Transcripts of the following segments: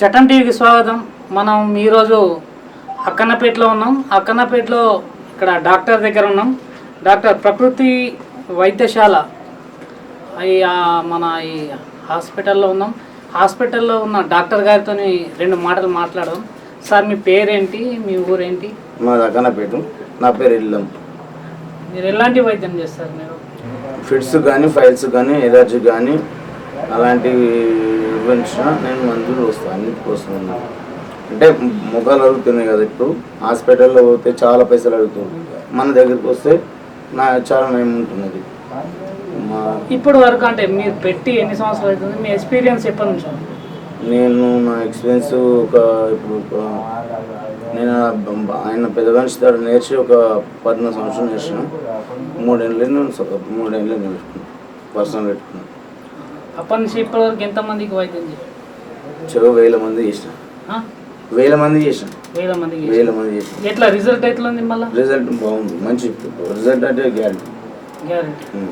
చట్టం టీవీకి స్వాగతం. మనం ఈరోజు అక్కన్నపేటలో ఉన్నాం. అక్కన్నపేటలో ఇక్కడ డాక్టర్ దగ్గర ఉన్నాం. డాక్టర్ ప్రకృతి వైద్యశాల మన ఈ హాస్పిటల్లో ఉన్నాం. హాస్పిటల్లో ఉన్న డాక్టర్ గారితో రెండు మాటలు మాట్లాడదాం. సార్ మీ పేరేంటి? మీ ఊరేంటి? మా దక్కనపేట నా పేరు ఇల్లం. మీరు ఎలాంటి వైద్యం చేస్తారు మీరు? ఫిట్స్ కానీ ఫైల్స్ కానీ ఎలర్జీ కానీ అలాంటివి ఇవ్వంచిన నేను మందులు వస్తాను అన్నిటికి వస్తున్నాను అంటే ముఖాలు అడుగుతున్నాయి కదా ఇప్పుడు హాస్పిటల్లో పోతే చాలా పైసలు అడుగుతుంది మన దగ్గరికి వస్తే నా చాలా నయం ఉంటున్నది మా ఇప్పుడు వరకు అంటే మీరు పెట్టి ఎన్ని సంవత్సరాలు అవుతుంది? మీ ఎక్స్పీరియన్స్ ఎప్పటి నుంచి? నేను నా ఎక్స్పీరియన్స్ ఒక ఇప్పుడు నేను ఆయన పెద్ద మనిషి దగ్గర నేర్చి ఒక పద్నాలుగు సంవత్సరం నేర్చిన. మూడేళ్ళు నేను మూడేళ్ళు నేర్చుకున్నాను పర్సనల్ పెట్టుకున్నాను అప్పటి నుంచి ఇప్పటి వరకు ఎంతమందికి వైద్యం చేశారు? వేల మంది చేసిన. ఆ? వేల మంది చేసిన. వేల మందికి చేశారు. వేల మంది చేసిన. ఎట్లా రిజల్ట్ ఎట్లా ఉంది మళ్ళీ? రిజల్ట్ బాగుంది. మంచి రిజల్ట్ అంటే గ్యారంటీ. గ్యారెంటీ.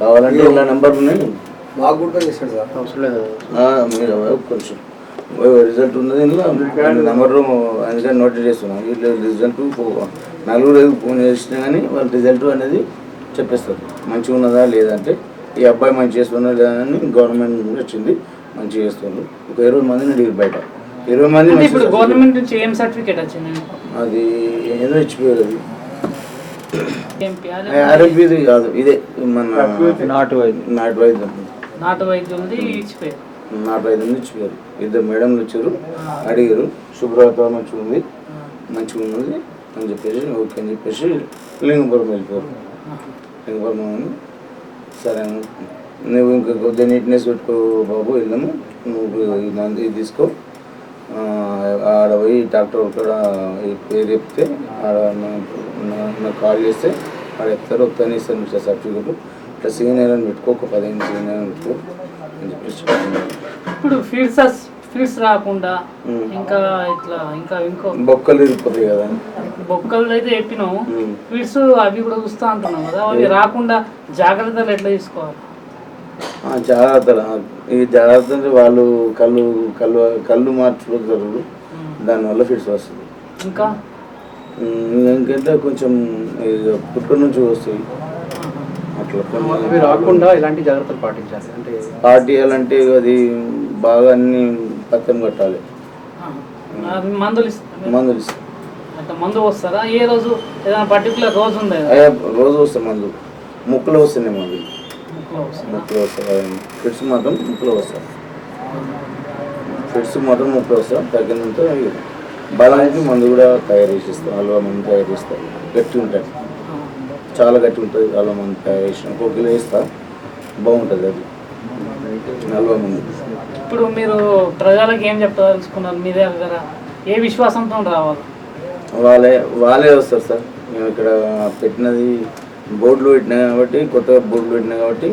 కావాలంటే ఇలా నెంబర్ ఉన్నాయి. మాకు కూడా చేశాడు సార్. అవసరం లేదు. ఆ, మీరు కొంచెం. రిజల్ట్ ఉన్నది ఇందులో. నెంబర్ అందుకని నోట్ చేస్తున్నాం. వీళ్ళు రిజల్ట్ నలుగురు ఫోన్ చేసినా కానీ వాళ్ళ రిజల్ట్ అనేది చెప్పేస్తారు. మంచిగా ఉన్నదా లేదంటే ఈ అబ్బాయి మంచి చేస్తున్నా లేదా అని గవర్నమెంట్ వచ్చింది మంచిగా చేస్తున్నారు ఒక ఇరవై మందిని అడిగారు బయట. ఇరవై మంది మంచి ఇప్పుడు. గవర్నమెంట్ నుంచి ఏం సర్టిఫికేట్ వచ్చింది అది ఏదో ఇచ్చిపోయారు అది. ఆరోగ్యది కాదు ఇదే మన నాటు వైద్యం. నాటు వైద్యం. నాటు వైద్యులది ఇచ్చిపోయారు నాటు వైద్యం ఇచ్చిపోయారు ఇద్దరు మేడంలు వచ్చారు అడిగారు శుభ్రత మంచిగా ఉంది మంచిగా ఉన్నది అని చెప్పేసి ఓకే అని చెప్పేసి లింగపురం వెళ్ళిపోయారు. లింగపురం సరే నువ్వు ఇంకా కొద్దిగా నీట్నెస్ పెట్టుకో బాబు వెళ్ళాము నువ్వు ఇది తీసుకో. ఆడ పోయి డాక్టర్ కూడా పేరు చెప్తే ఆడ నాకు కాల్ చేస్తే ఆడ చెప్తారు వస్తాను ఇస్తాను ఇట్లా సర్టిఫికెట్ ఇట్లా సీనియర్ అని పెట్టుకో ఒక పదిహేను సీనియర్ అని పెట్టుకో. అని ఇప్పుడు ఫీడ్స్ ఫీడ్స్ రాకుండా. ఇంకా ఇట్లా ఇంకా ఇంకో బొక్కలు ఇరిపోతాయి కదా. బొక్కలు అయితే ఉమ్. ఫీడ్స్ అవి కూడా చూస్తా అంటున్నాం కదా. అవి రాకుండా జాగ్రత్తలు ఎట్లా తీసుకోవాలి? ఆ, జాగ్రత్తలు. ఈ జాగ్రత్త అంటే వాళ్ళు కళ్ళు కళ్ళు కళ్ళు మార్చుకుంటారు దానివల్ల ఫిట్స్ వస్తుంది. ఇంకా? ఇంకంటే కొంచెం పుట్టు నుంచి వస్తాయి. అట్లా రాకుండా ఇలాంటి జాగ్రత్తలు పాటించాలి. అంటే పార్టీ అంటే అది బాగా అన్ని పత్తం కట్టాలి. మందులు మందులు మందు వస్తారా ఏ రోజు ఏదైనా పర్టికులర్ రోజు ఉంది రోజు వస్తాయి మందులు. ముక్కులో వస్తున్నాయి మందులు. ముక్కులో వస్తాయి ఫిట్స్ మాత్రం ముక్కులో వస్తాయి ఫిట్స్ మాత్రం ముక్కులో వస్తాయి తగ్గినంత బలానికి మందు కూడా తయారు చేసిస్తాం హల్వా మందు తయారు చేస్తాం. గట్టి ఉంటాయి. చాలా గట్టి ఉంటుంది హల్వా మందు తయారు చేసిన. ఒక కిలో వేస్తా బాగుంటుంది అది. మందు ఇప్పుడు మీరు ప్రజలకు ఏం చెప్పదలుచుకున్నారు? మీ దగ్గర ఏ విశ్వాసంతో రావాలి? వాళ్ళే వాళ్ళే వస్తారు సార్. మేము ఇక్కడ పెట్టినది బోర్డులు పెట్టినా కాబట్టి కొత్తగా బోర్డులు పెట్టినా కాబట్టి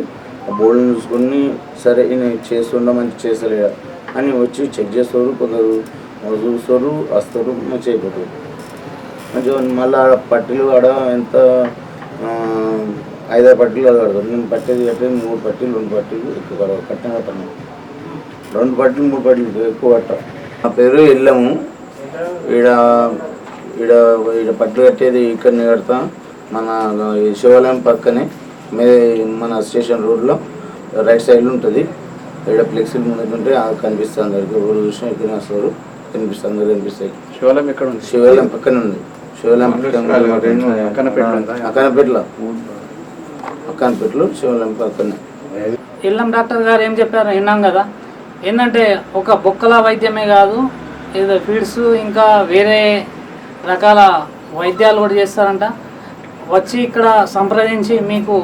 ఆ బోర్డులను చూసుకొని సరే ఈయన చేస్తుండ మంచి చేస్తలేదా అని వచ్చి చెక్ చేస్తారు. కొందరు చూస్తారు వస్తారు మంచిగా అయిపోతారు మంచిగా మళ్ళీ ఆడ పట్టీలు ఆడ ఎంత ఆ, ఐదారు పట్టీలు అది కడతారు నేను పట్టేది కట్టేది మూడు పట్టీలు రెండు పట్టీలు ఎక్కువ కట్టిన కట్టాను. రెండు పట్టీలు మూడు పట్టీలు ఎక్కువ కట్ట నా పేరు వెళ్ళాము ఈడ ఈడ ఈడ పట్లు కట్టేది ఇక్కడనే కడతా. మన శివాలయం పక్కనే మే మన స్టేషన్ రోడ్లో రైట్ సైడ్లో ఉంటుంది. ఈడ ఫ్లెక్సీలు ఆ కనిపిస్తుంది అందరికి ఊరు చూసినా ఇక్కడ వస్తారు. కనిపిస్తుంది అందరు కనిపిస్తాయి. శివాలయం ఎక్కడ ఉంది? శివాలయం పక్కనే ఉంది. శివాలయం పక్కన? అక్కనపేటలో అక్కనపేటలో శివలింగం పక్కన. ఇల్లం డాక్టర్ గారు ఏం చెప్పారు? విన్నాం కదా. ఏంటంటే ఒక బొక్కల వైద్యమే కాదు ఏదో ఫీడ్స్ ఇంకా వేరే రకాల వైద్యాలు కూడా చేస్తారంట. వచ్చి ఇక్కడ సంప్రదించి మీకు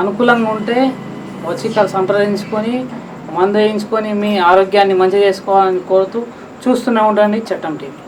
అనుకూలంగా ఉంటే వచ్చి ఇక్కడ సంప్రదించుకొని మందు వేయించుకొని మీ ఆరోగ్యాన్ని మంచి చేసుకోవాలని కోరుతూ చూస్తూనే ఉండండి చట్టం టీవీ.